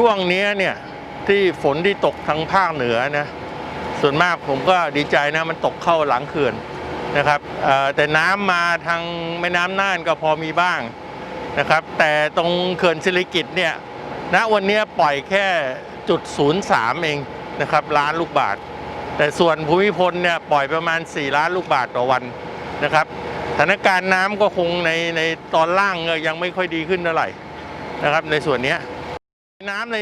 ช่วงนี้เนี่ยที่ฝนที่ตกทางภาคเหนือนะส่วนมากผมก็ดีใจนะมันตกเข้าหลังเขื่อนนะครับแต่น้ำมาทางแม่น้ำน่านก็พอมีบ้างนะครับ แต่ตรงเขื่อนศิริกิตเนี่ยณวันนี้ปล่อยแค่จุดศูนย์สามเองนะครับล้านลูกบาท แต่ส่วนภูมิพลเนี่ยปล่อยประมาณ 4 ล้านลูกบาทต่อวันนะครับสถานการณ์น้ำก็คงในในตอนล่างยังไม่ค่อยดีขึ้นเท่าไหร่นะครับในส่วนนี้ น้ำใน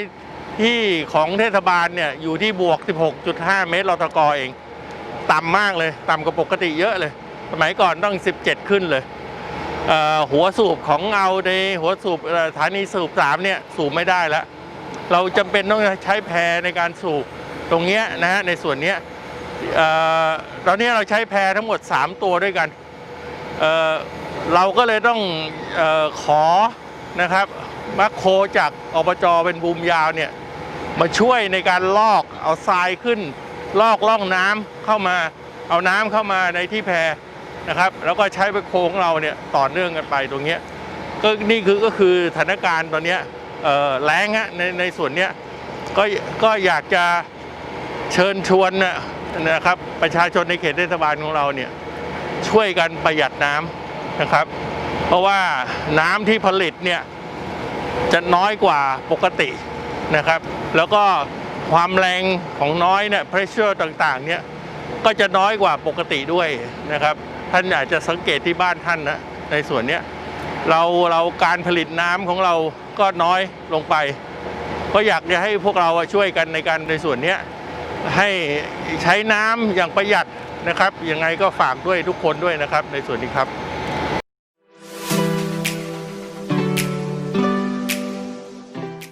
ที่ของเทศบาลเนี่ยอยู่ที่บวก 16.5 เมตรลตกเอง ต่ำมากเลย ต่ำกว่าปกติเยอะเลย สมัยก่อนต้อง 17 ขึ้นเลยเหัวสูบของเอาในหัวสูบสถานีสูบสามเนี่ยสูบไม่ได้แล้ว เราจำเป็นต้องใช้แพรในการสูบตรงเนี้ยนะฮะในส่วนเนี้ยตอนนี้เราใช้แพรทั้งหมด 3 ตัวด้วยกันเเราก็เลยต้องออขอนะครับ มัคโคจากอบจเป็นบูมยาวเนี่ยมาช่วยในการลอกเอาทรายขึ้น ลอกล่องน้ำเข้ามาเอาน้ำเข้ามาในที่แพนะครับ แล้วก็ใช้ไปโครงเราเนี่ยต่อเนื่องกันไปตรงเนี้ยก็นี่คือก็คือสถานการณ์ตอนเนี้ยแรงฮะในในส่วนเนี้ยก็ก็อยากจะเชิญชวนนะนะครับประชาชนในเขตเทศบาลของเราเนี่ยช่วยกันประหยัดน้ำนะครับ เพราะว่าน้ำที่ผลิตเนี่ย จะน้อยกว่าปกตินะครับ แล้วก็ความแรงของน้อยเนี่ย pressure ต่างๆเนี่ยก็จะน้อยกว่าปกติด้วยนะครับ ท่านอาจจะสังเกตที่บ้านท่านนะในส่วนเนี้ยเราเราการผลิตน้ำของเราก็น้อยลงไป ก็อยากจะให้พวกเราช่วยกันในการในส่วนเนี้ยให้ใช้น้ำอย่างประหยัดนะครับยังไงก็ฝากด้วยทุกคนด้วยนะครับในส่วนนี้ครับ